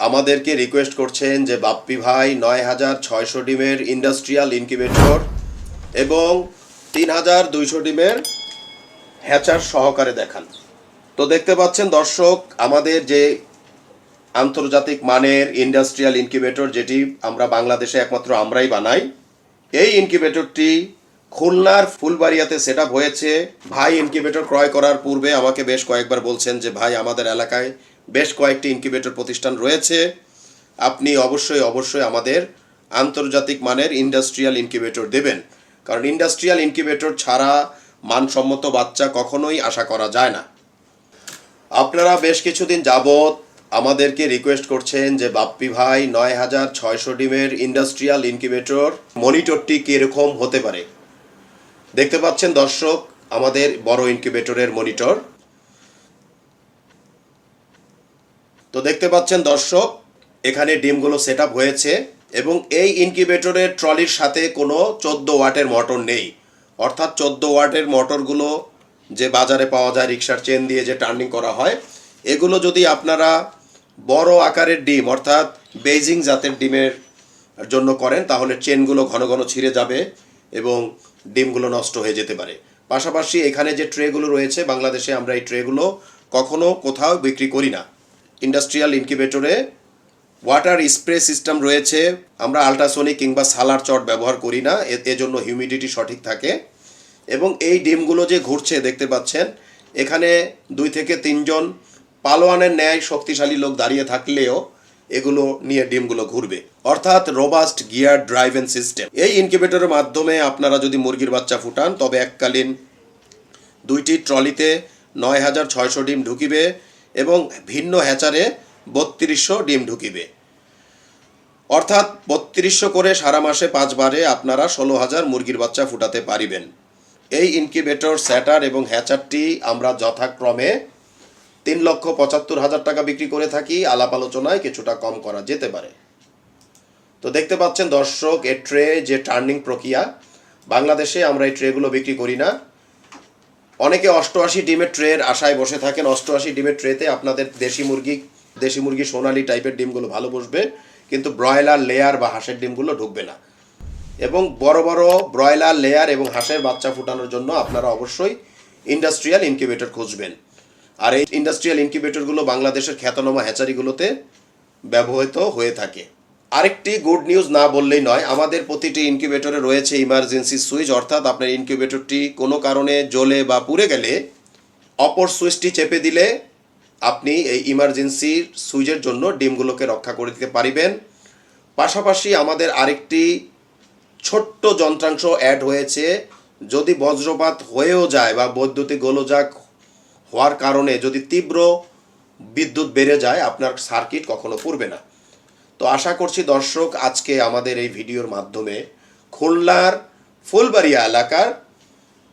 আমাদেরকে রিকোয়েস্ট করছেন যে, বাপ্পি ভাই নয় হাজার ছয়শো ডিমের ইন্ডাস্ট্রিয়াল ইনকিউবেটর এবং তিন হাজার দুইশো ডিমের হ্যাচার সহকারে দেখান। তো দেখতে পাচ্ছেন দর্শক, আমাদের যে আন্তর্জাতিক মানের ইন্ডাস্ট্রিয়াল ইনকিউবেটর যেটি আমরা বাংলাদেশে একমাত্র আমরাই বানাই, এই ইনকিউবেটরটি খুলনার ফুলবাড়িয়াতে সেট হয়েছে। ভাই ইনকিউবেটর ক্রয় করার পূর্বে আমাকে বেশ কয়েকবার বলছেন যে, ভাই, আমাদের এলাকায় বেশ কয়েকটি ইনকিউবেটর প্রতিষ্ঠান রয়েছে। আপনি অবশ্যই অবশ্যই আমাদের আন্তর্জাতিক মানের ইন্ডাস্ট্রিয়াল ইনকিউবেটর দেবেন। কারণ ইন্ডাস্ট্রিয়াল ইনকিউবেটর ছাড়া মানসম্মত বাচ্চা কখনোই আশা করা যায় না। আপনারা বেশ কিছুদিন যাবত আমাদেরকে রিকোয়েস্ট করছেন যে, বাপ্পি ভাই, নয় হাজার ছয়শো ডিমের ইন্ডাস্ট্রিয়াল ইনকিউবেটর মনিটরটি কীরকম হতে পারে? দেখতে পাচ্ছেন দর্শক, আমাদের বড় ইনকিউবেটরের মনিটর তো দেখতে পাচ্ছেন দর্শক, এখানে ডিমগুলো সেট হয়েছে এবং এই ইনকিউবেটরের ট্রলির সাথে কোনো চোদ্দ ওয়াটের মোটর নেই। অর্থাৎ চোদ্দ ওয়াটের মোটরগুলো যে বাজারে পাওয়া যায়, রিক্সার চেন দিয়ে যে টার্নিং করা হয়, এগুলো যদি আপনারা বড় আকারের ডিম, অর্থাৎ বেজিং জাতের ডিমের জন্য করেন, তাহলে চেনগুলো ঘন ঘন ছিঁড়ে যাবে এবং ডিমগুলো নষ্ট হয়ে যেতে পারে। পাশাপাশি এখানে যে ট্রেগুলো রয়েছে, বাংলাদেশে আমরা এই ট্রেগুলো কখনো কোথাও বিক্রি করি না। ইন্ডাস্ট্রিয়াল ইনকিউবেটরে ওয়াটার স্প্রে সিস্টেম রয়েছে। আমরা আল্ট্রাসোনিক কিংবা সালার চট ব্যবহার করি না এজন্য হিউমিডিটি সঠিক থাকে। এবং এই ডিমগুলো যে ঘুরছে, দেখতে পাচ্ছেন, এখানে দুই থেকে তিনজন পালোয়ানের ন্যায় শক্তিশালী লোক দাঁড়িয়ে থাকলেও এগুলো নিয়ে ডিমগুলো ঘুরবে। অর্থাৎ রোবাস্ট গিয়ার ড্রাইভেন সিস্টেম এই ইনকিউবেটরের মাধ্যমে আপনারা যদি মুরগির বাচ্চা ফুটান, তবে এককালীন দুইটি ট্রলিতে নয় হাজার ছয়শো ডিম ঢুকিবে। এবং ভিন্ন হ্যাচারে বত্রিশশো ডিম ঢুকিবে। অর্থাৎ বত্রিশশো করে সারা মাসে পাঁচবারে আপনারা ষোলো হাজার মুরগির বাচ্চা ফুটাতে পারিবেন। এই ইনকিউবেটর, স্যাটার এবং হ্যাচারটি আমরা যথাক্রমে তিন লক্ষ পঁচাত্তর হাজার টাকা বিক্রি করে থাকি। আলাপ আলোচনায় কিছুটা কম করা যেতে পারে। তো দেখতে পাচ্ছেন দর্শক, এ ট্রে যে টার্নিং প্রক্রিয়া, বাংলাদেশে আমরা এই ট্রেগুলো বিক্রি করি না। অনেকে অষ্টআশি ডিমের ট্রের আশায় বসে থাকেন। অষ্টআশি ডিমের ট্রেতে আপনাদের দেশি মুরগি দেশি মুরগি, সোনালি টাইপের ডিমগুলো ভালো বসবে, কিন্তু ব্রয়লার লেয়ার বা হাঁসের ডিমগুলো ঢুকবে না। এবং বড় বড় ব্রয়লার লেয়ার এবং হাঁসের বাচ্চা ফুটানোর জন্য আপনারা অবশ্যই ইন্ডাস্ট্রিয়াল ইনকিউবেটর খুঁজবেন। আর এই ইন্ডাস্ট্রিয়াল ইনকিউবেটরগুলো বাংলাদেশের খ্যাতনামা হ্যাচারিগুলোতে ব্যবহৃত হয়ে থাকে। আরেকটি গুড নিউজ না বললেই নয়, আমাদের প্রতিটি ইনকিউবেটরে রয়েছে ইমার্জেন্সি সুইচ অর্থাৎ আপনার ইনকিউবেটরটি কোনো কারণে জ্বলে বা পুড়ে গেলে অপর সুইচটি চেপে দিলে আপনি এই ইমার্জেন্সির সুইচের জন্য ডিমগুলোকে রক্ষা করে দিতে পারিবেন। পাশাপাশি আমাদের আরেকটি ছোট্ট যন্ত্রাংশ অ্যাড হয়েছে। যদি বজ্রপাত হয়েও যায় বা বৈদ্যুতিক গোলযোগ হওয়ার কারণে যদি তীব্র বিদ্যুৎ বেড়ে যায়, আপনার সার্কিট কখনো পুড়বে না। তো আশা করছি দর্শক, আজকে আমাদের এই ভিডিওর মাধ্যমে খুলনার ফুলবাড়িয়া এলাকার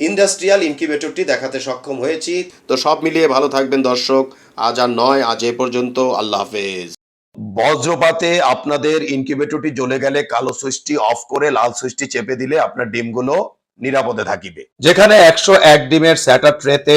ইন্ডাস্ট্রিয়াল ইনকিউবেটরটি দেখাতে সক্ষম হয়েছি। তো সব মিলিয়ে ভালো থাকবেন দর্শক। আজ আর নয়, আজ এ পর্যন্ত। আল্লাহ হাফেজ। বজ্রপাতে আপনাদের ইনকিউবেটরটি জ্বলে গেলে কালো সুইচটি অফ করে লাল সুইচটি চেপে দিলে আপনার ডিমগুলো নিরাপদে থাকিবে। যেখানে একশো এক ডিমের স্যাটার ট্রেতে